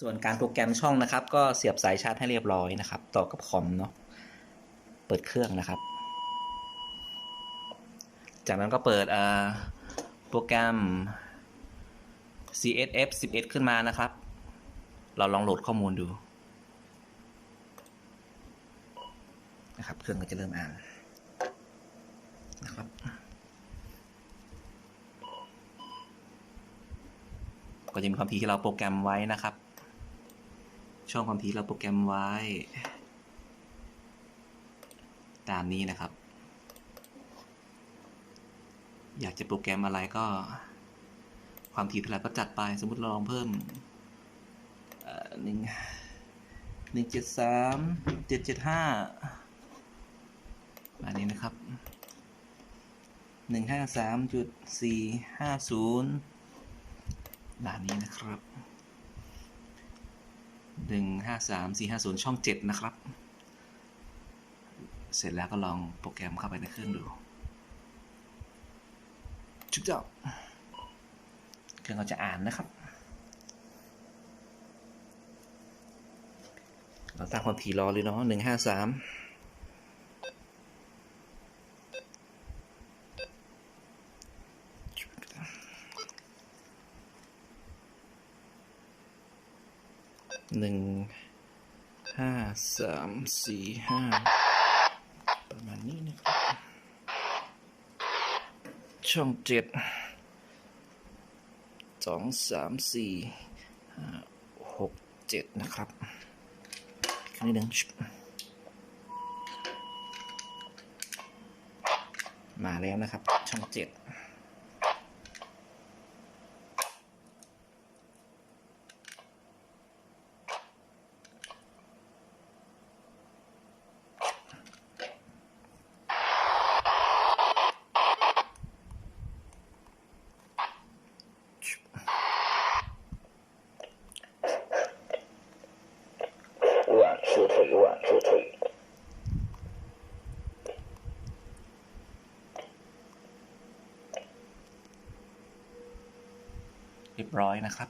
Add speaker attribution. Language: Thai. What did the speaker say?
Speaker 1: ส่วนการโปรแกรมช่องนะครับ ก็เสียบสายชาร์จให้เรียบร้อยนะครับ ต่อกับคอมเนาะเปิดเครื่องนะครับ จากนั้นก็เปิดโปรแกรม CSF 11 ขึ้นมานะครับ เราลองโหลดข้อมูลดูนะครับเครื่องก็จะเริ่มอ่านนะครับก็จะมีความถี่ที่เราโปรแกรมไว้นะครับ ช่องความถี่เราโปรแกรมไว้ ตามนี้นะครับ อยากจะโปรแกรมอะไรก็ ความถี่เท่าไหร่ก็จัดไป สมมติเราลองเพิ่มหนึ่งหนึ่งเจ็ดสามเจ็ดเจ็ดห้าแบบนี้นะครับหนึ่งห้าสามจุดสี่ห้าศูนย์แบบนี้นะครับ หนึ่งห้าสามสี่ห้าศูนย์ช่องเจ็ดนะครับ เสร็จแล้วก็ลองโปรแกรมเข้าไปในเครื่องดูชุดเจ้าเครื่องก็จะอ่านนะครับ เราตั้งความถี่รอเลยเนาะหนึ่งห้าสาม หนึ่งห้าสามสี่ห้าประมาณนี้นะครับ ช่องเจ็ดสองสามสี่ห้าหกเจ็ดนะครับครั้งนี้หนึ่งมาแล้วนะครับ ช่องเจ็ด
Speaker 2: ถือว่าคือถือ
Speaker 1: เรียบร้อยนะครับ